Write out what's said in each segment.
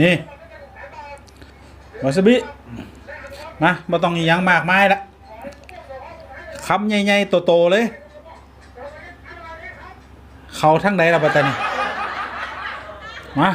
นี่วาซาบิมาบ่ต้องอยังมากมายละคำใหญ่ๆโตๆเลย เขาทั้งใดละปัตตานีมา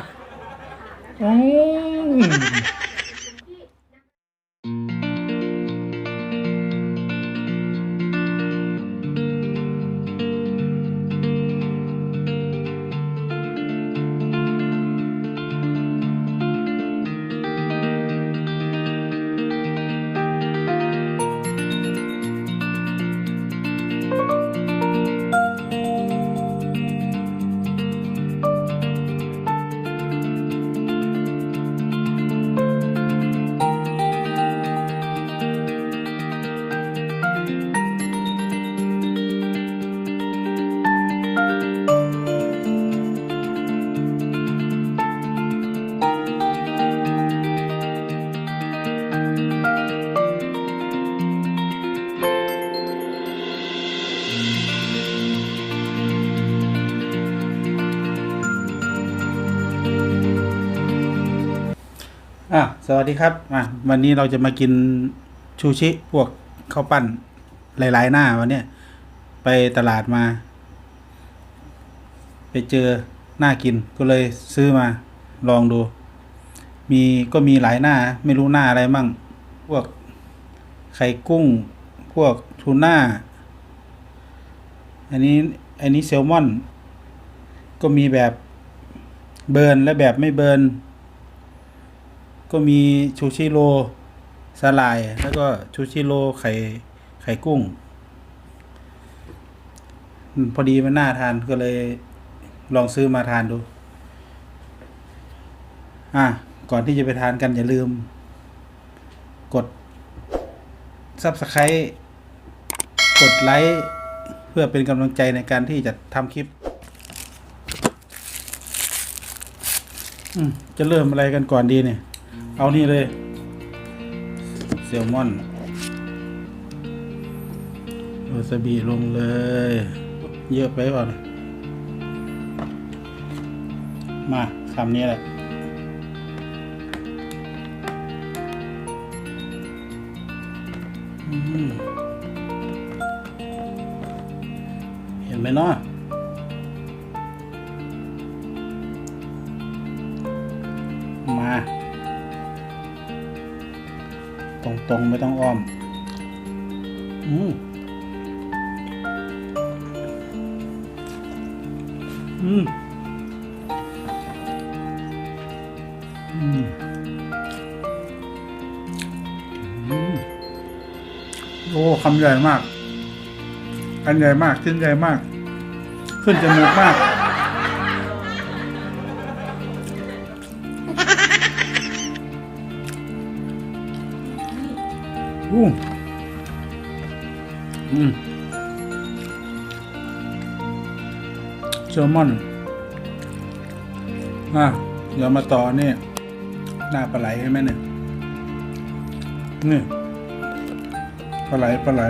สวัสดีครับอะวันนี้เราจะมากินชูชิพวกข้าวปั้นหลาย ๆ หน้าวันเนี้ยไปตลาดมา ไปเจอหน้ากินก็เลยซื้อมาลองดู มีก็มีหลายหน้า ไม่รู้หน้าอะไรมั่ง พวกไข่กุ้ง พวกทูน่า อันนี้อันนี้แซลมอน ก็มีแบบเบิร์นและแบบไม่เบิร์น ก็มีชูชิโร่สลาย แล้วก็ชูชิโร่ไข่ไข่กุ้ง พอดีมันน่าทานก็เลยลองซื้อมาทานดู อะ ก่อนที่จะไปทานกันอย่าลืม กด Subscribe กดไลค์ เพื่อเป็นกำลังใจในการที่จะทำคลิปจะเริ่มอะไรกันก่อนดีเนี่ย เอานี่เลยแซลมอนวาซาบิลงเลย เยอะไปก่อนยมาคำนี้แหละเห็นไหมเนาะ ตรงๆ ไม่ต้องอ้อมอืมอืมอืมอืมโอ้คำใหญ่มาก อันใหญ่มากชิ้นใหญ่มาก ขึ้นจมูกมาก อืมแซลมอนอะเดี๋ยวมาต่อนี่หน้าปลาไหลใช่ไหมเนี่ยนี่ปลาไหลปลาไหล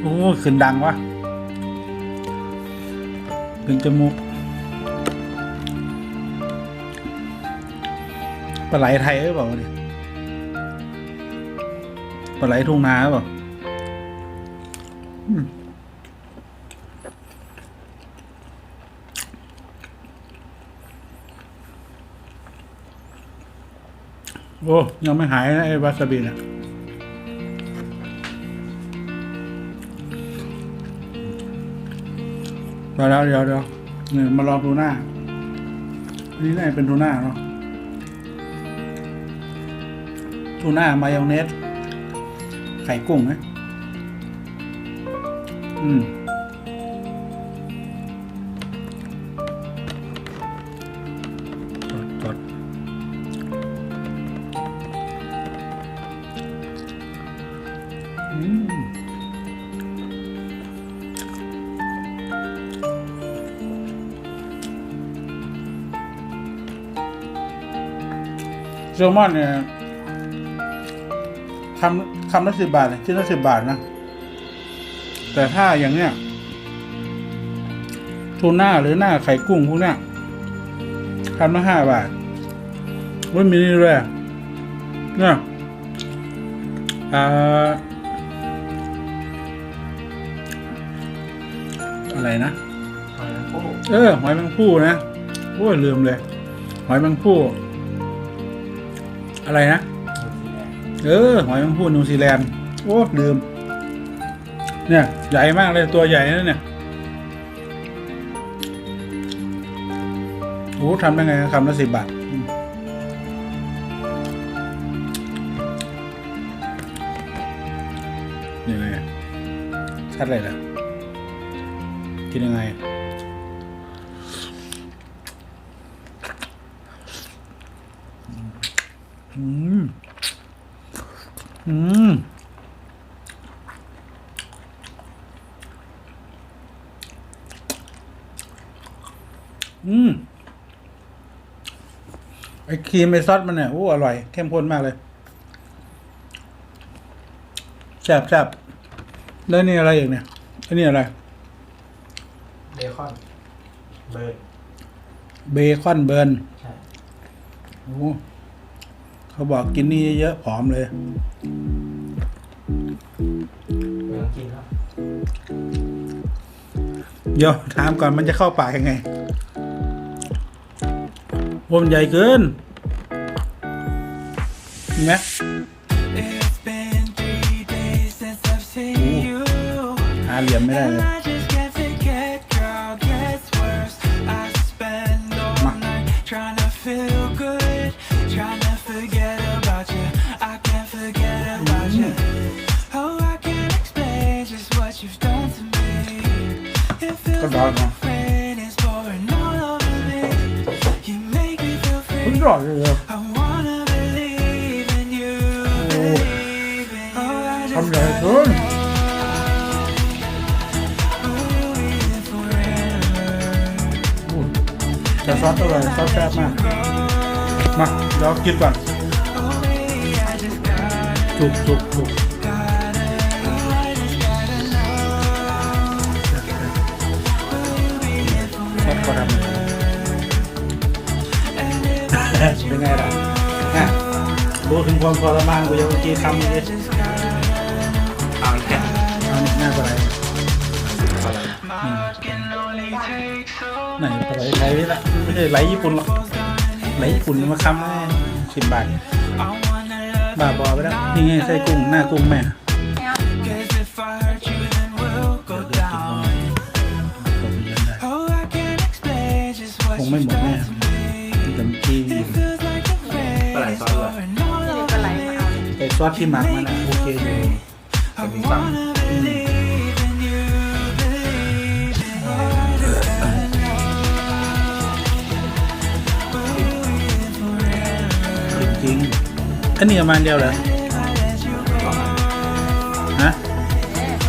โอ้ขึ้นดังวะขึ้นจมูก ลาไหลไทยหรือเปล่าเนี่ยปลาไหลทุ่งนาหรือเปล่าอืมโอ้ ยังไม่หายนะไอ้วาซาบิเนี่ยไปแล้วเดี๋ยวเดี๋ยวเนี่ยมาลองทูน่าอันนี่น่าเป็นทูน่าเนาะ ทูน่ามายองเนส ไข่กุ้งไหมอืมกดกดอืมแซลมอนเนี่ย คำคำละสิบบาทเนี่ยชิ้นละสิบบาทนะ แต่ถ้าอย่างเนี้ยทูน่าหรือหน้าไข่กุ้งพวกเนี้ยทำละห้าบาทว่ามีนี่ด้วยอะเนี่ยอ่าอะไรนะหอยนางรมเออหอยแมงผู้นะโอ้ยลืมเลย หอยแมงผู้อะไรนะ เออหอยแมงผู้นิวซีแลนด์โอ้ลืม เนี่ย ใหญ่มากเลยตัวใหญ่นะเนี่ยโอ้ทำได้ไงคำละสิบบาทอืมยังไงชัดเลยเหรอกินยังไงอืม อืมอืมไอ้ครีมไอ้ซอสมันเนี่ยโอ้อร่อย เข้มข้นมากเลยแซ่บแซ่บแล้วนี่อะไรอีกเนี่ยอันนี้อะไร เบคอน เบิร์น เบคอนเบิร์น ใช่ โอ้ เขาบอกกินนี่เยอะๆผอมเลยไม่ต้องกินครับเดี๋ยวถามก่อนมันจะเข้าปากยังไงโอ้มันใหญ่เกินเห็นไหม It's been three days since I've seen you. หาเหลี่ยมไม่ได้ And เลย I just đó nha đúng rồi rồi. Không rời thương. Chà xóa tôi rồi, xóa xe mà. Mà, đó kiên quản Chụp, chụp, chụp. เป็นไงล่ะอะรู้ถึงความทรมานกูยังเมื่อกี้ทำเลยเอาแค่เอานี่หน้าปลาไหล My heart can only take so ไหนปลาไหลไทยนี่ละไม่ใช่ไหลญี่ปุ่นหรอกไหลญี่ปุ่นมาคำละสิบบาท I wanna love บาทบอไปแล้วนี่ไงไส้กุ้งหน้ากุ้งแม่ Cause if I hurt you then we'll go down Oh I can't explain just what คงไม่ you've หมดแน่ done to me แต่เมื่อกี้ It feels like the rain is pouring all over me ไอ้ซอสที่หมักมันอะโอเคอยู่ I wanna believe in you, believe in you. I just gotta know. Believe forever. จริงๆอันนี้ประมาณเดียวเหรอ If I let you go, ฮะ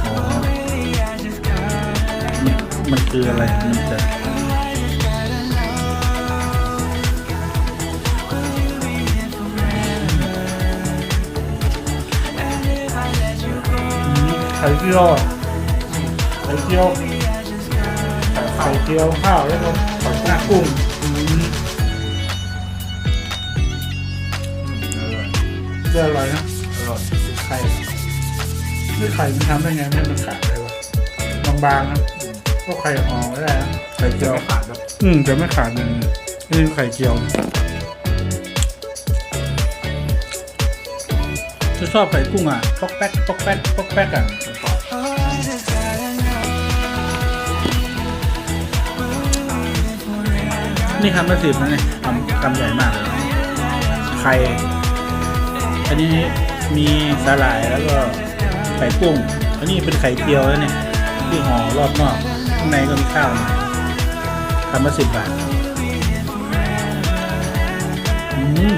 อ๋อ baby, I just gotta มันมันคืออะไรมันจะ เจียวไข่เจียวไข่เจียวข้าวแล้วก็หน้ากุ้งอืมจะอร่อยนะอร่อยไข่นี่ไข่มันทำได้ไงไม่มันขาดเลยวะบางๆนะก็ไข่ห่อไม่ได้นะไข่เจียวขาดครับ อืมจะไม่ขาดเลยนี่ไข่เจียว จะชอบไข่กุ้งอะปอกแป๊กปอกแป๊กปอกแป๊กอะนี่ทำมาสิบนะเนี่ยทำทำใหญ่มากเลยไข่อันนี้มีสาหร่ายแล้วก็ไข่กุ้งอันนี้เป็นไข่เจียวแล้วเนี่ยที่ห่อรอบนอกข้างในก็มีข้าวนะทำมาสิบบาทอืม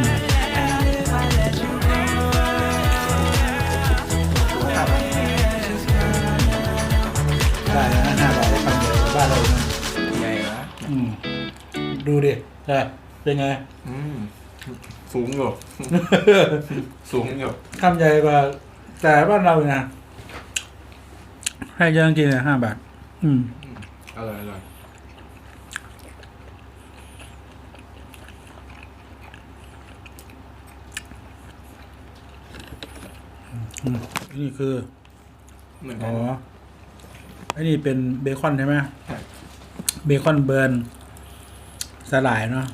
ดูดินะเป็นไงสูงอยู่ สูงอยู่คำใหญ่กว่า แต่บ้านเราเนยนะให้ยองกินเลยห้าบาท อืม อร่อยอร่อยอืมนี่คือ เหมือนกัอ๋อไอ้นี่เป็นเบคอนใช่ไหมเบคอนเบิร์น สลายเนาะ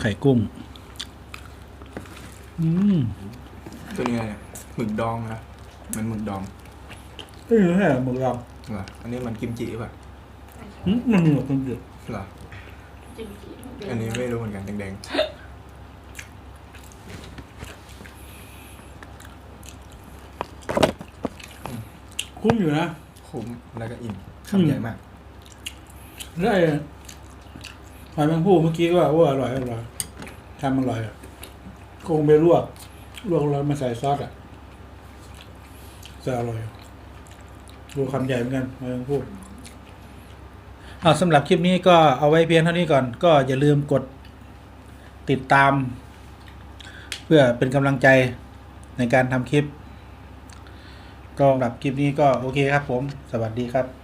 ไข่กุ้ง อืมตัวนี้อะไรเนี่ยหมึกดองนะเหมันหมึกดองนี่แค่หมึกดองเหรออันนี้มันกิมจิป่ะอืมมันมีหมึกคนเดียวเหรอจิมจิอันนี้ไม่รู้เหมือนกันแดงคุ้มอยู่นะๆคุ้มแล้วก็อิ่มอืมคำใหญ่มากแล้วไอ้ หอยแมงผู้เมื่อกี้ก็ว่าอร่อยอร่อยทำอร่อยอะคงไปลวกลวกแล้วมาใส่ซอสอะจะอร่อยดูคำใหญ่เหมือนกันหอยแมงผู้เอาสำหรับคลิปนี้ก็เอาไว้เพียงเท่านี้ก่อน ก็อย่าลืมกดติดตาม เพื่อเป็นกำลังใจในการทำคลิป ก็สำหรับคลิปนี้ก็โอเคครับผม สวัสดีครับ